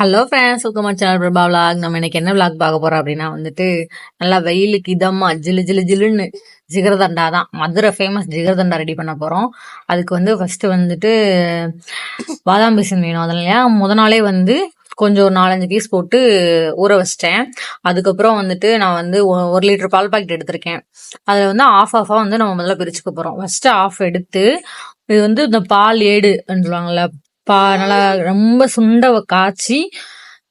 Hello friends சுக்கமார் channel Prabha vlog நம்ம இன்னைக்கு என்ன விளாக் பார்க்க போகிறோம் அப்படின்னா வந்துட்டு நல்லா வெயிலுக்கு இதமாக ஜிலு ஜிலு ஜிலுன்னு ஜிகர்தண்டா தான். மதுரை ஃபேமஸ் ஜிகர்தண்டா ரெடி பண்ண போகிறோம் அதுக்கு வந்து ஃபஸ்ட்டு வந்துட்டு பாதாம் பிசின் வேணும். அதனால முத நாளே வந்து கொஞ்சம் ஒரு நாலஞ்சு பீஸ் போட்டு ஊற வச்சிட்டேன். அதுக்கப்புறம் வந்துட்டு நான் வந்து ஒரு லிட்டர் பால் பாக்கெட் எடுத்திருக்கேன். அதில் வந்து ஆஃப் ஆஃபாக வந்து நம்ம முதல்ல பிரிச்சுக்க போகிறோம் ஃபஸ்ட்டு ஆஃப் எடுத்து இது வந்து இந்த பால் ஏடுன்னு சொல்லுவாங்கள்ல பா நல்லா ரொம்ப சுண்ட காய்ச்சி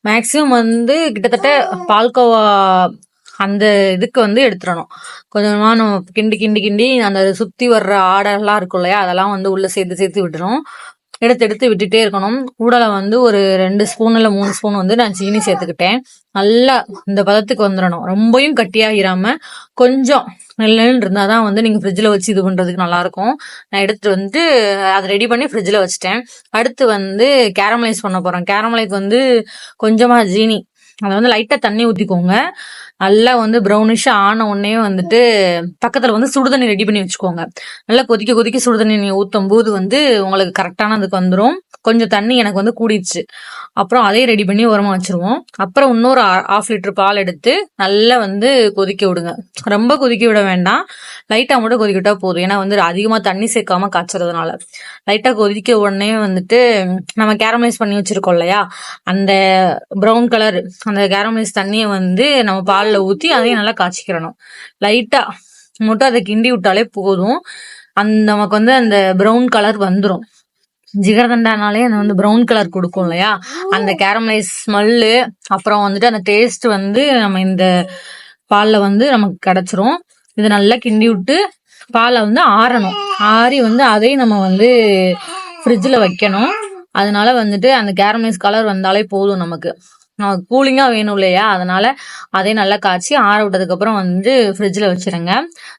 மேக்ஸிமம் வந்து கிட்டத்தட்ட பால்கோவா அந்த இதுக்கு வந்து எடுத்துடணும். கொஞ்சமாக நம்ம கிண்டி கிண்டி கிண்டி அந்த சுத்தி வர்ற ஆடெல்லாம் இருக்கும் இல்லையா அதெல்லாம் வந்து உள்ள சேர்த்து சேர்த்து விட்டுரும் எடுத்து எடுத்து விட்டுட்டே இருக்கணும். கூடலை வந்து ஒரு ரெண்டு ஸ்பூன் இல்லை மூணு ஸ்பூன் வந்து நான் சீனி சேர்த்துக்கிட்டேன். நல்லா இந்த பதத்துக்கு வந்துடணும் ரொம்பவும் கட்டியாகிராம கொஞ்சம் நெல்லுன்னு இருந்தால் தான் வந்து நீங்கள் ஃப்ரிட்ஜில் வச்சு இது பண்ணுறதுக்கு நல்லாயிருக்கும். நான் எடுத்துகிட்டு வந்து அதை ரெடி பண்ணி ஃப்ரிட்ஜில் வச்சுட்டேன். அடுத்து வந்து கேரமலைஸ் பண்ண போகிறேன் கேரமலைக்கு வந்து கொஞ்சமாக ஜீனி அதை வந்து லைட்டாக தண்ணி ஊற்றிக்கோங்க நல்லா வந்து ப்ரௌனிஷாக ஆன உடனே வந்துட்டு பக்கத்தில் வந்து சுடுதண்ணி ரெடி பண்ணி வச்சுக்கோங்க. நல்லா கொதிக்க கொதிக்க சுடுதண்ணி நீங்கள் ஊற்றும் போது வந்து உங்களுக்கு கரெக்டான அதுக்கு வந்துடும் கொஞ்சம் தண்ணி எனக்கு வந்து கூடிடுச்சு. அப்புறம் அதையும் ரெடி பண்ணி உரமா வச்சுருவோம். அப்புறம் இன்னொரு ஆஃப் லிட்டர் பால் எடுத்து நல்லா வந்து கொதிக்க விடுங்க. ரொம்ப கொதிக்க விட வேண்டாம். லைட்டாக மட்டும் கொதிக்க விட்டா போதும். ஏன்னா வந்து அதிகமாக தண்ணி சேர்க்காம காய்ச்சறதுனால. லைட்டாக கொதிக்க உடனே வந்துட்டு நம்ம கேரமலைஸ் பண்ணி வச்சிருக்கோம் இல்லையா? அந்த ப்ரௌன் கலர் அந்த கேரமலைஸ் தண்ணியை வந்து நம்ம பாலில் ஊற்றி அதையும் நல்லா காய்ச்சிக்கிறணும். லைட்டாக மட்டும் அதை கிண்டி விட்டாலே போதும். அந்த நமக்கு வந்து அந்த ப்ரௌன் கலர் வந்துடும் ஜிகர்தண்டானாலே அந்த வந்து ப்ரௌன் கலர் கொடுக்கும் இல்லையா? அந்த கேரமலைஸ் ஸ்மெல்லு அப்புறம் வந்துட்டு அந்த டேஸ்ட் வந்து நம்ம இந்த பாலில் வந்து நமக்கு கிடச்சிரும். இதை நல்லா கிண்டி விட்டு பாலை வந்து ஆறணும். ஆறி வந்து அதையும் நம்ம வந்து ஃப்ரிட்ஜில் வைக்கணும். அதனால வந்துட்டு அந்த கேரமலைஸ் கலர் வந்தாலே போதும் நமக்கு. கூலிங்காக வேணும் இல்லையா? அதனால அதையும் நல்லா காய்ச்சி ஆற விட்டதுக்கப்புறம் வந்து ஃப்ரிட்ஜில் வச்சிருங்க.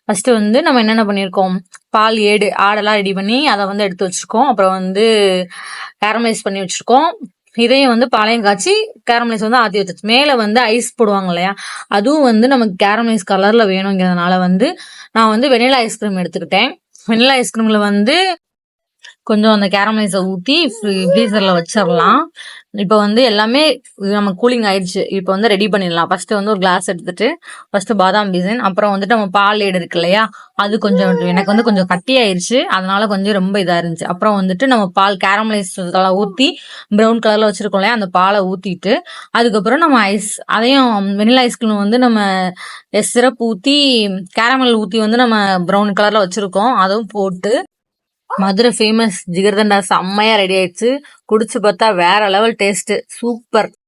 ஃபஸ்ட்டு வந்து நம்ம என்னென்ன பண்ணியிருக்கோம்? பால் ஏடு ஆடெல்லாம் ரெடி பண்ணி அதை வந்து எடுத்து வச்சுருக்கோம். அப்புறம் வந்து கேரமலைஸ் பண்ணி வச்சுருக்கோம். இதையும் வந்து பாளையம் காய்ச்சி கேரமலைஸ் வந்து ஆற்றி வச்சிருச்சு மேலே வந்து ஐஸ் போடுவாங்க இல்லையா? அதுவும் வந்து நமக்கு கேரமலைஸ் கலரில் வேணுங்கிறதுனால வந்து நான் வந்து வெனிலா ஐஸ்கிரீம் எடுத்துக்கிட்டேன். வெனிலா ஐஸ்கிரீமில் வந்து கொஞ்சம் அந்த கேரமலைஸை ஊற்றி ஃப்ரீசரில் வச்சிடலாம் இப்போ வந்து எல்லாமே நம்ம கூலிங் ஆயிடுச்சு. இப்போ வந்து ரெடி பண்ணிடலாம். ஃபர்ஸ்ட் வந்து ஒரு கிளாஸ் எடுத்துட்டு ஃபர்ஸ்ட் பாதாம் பீசன் அப்புறம் வந்துட்டு நம்ம பால் ஏடு இருக்கு இல்லையா அது கொஞ்சம் எனக்கு வந்து கொஞ்சம் கட்டி ஆயிடுச்சு. அதனால கொஞ்சம் ரொம்ப இதாக இருந்துச்சு. அப்புறம் வந்துட்டு நம்ம பால் கேரமலைஸ் ஊற்றி ப்ரௌன் கலரில் வச்சிருக்கோம் இல்லையா அந்த பாலை ஊற்றிட்டு அதுக்கப்புறம் நம்ம ஐஸ் அதையும் வெனிலா ஐஸ்கிரீம் வந்து நம்ம சிரப் ஊற்றி கேரமல் ஊற்றி வந்து நம்ம ப்ரௌன் கலரில் வச்சிருக்கோம். அதுவும் போட்டு மதுரை ஃபேமஸ் ஜிகர்தண்டா செம்மையா ரெடி ஆயிடுச்சு. குடிச்சு பார்த்தா வேற லெவல் டேஸ்ட் சூப்பர்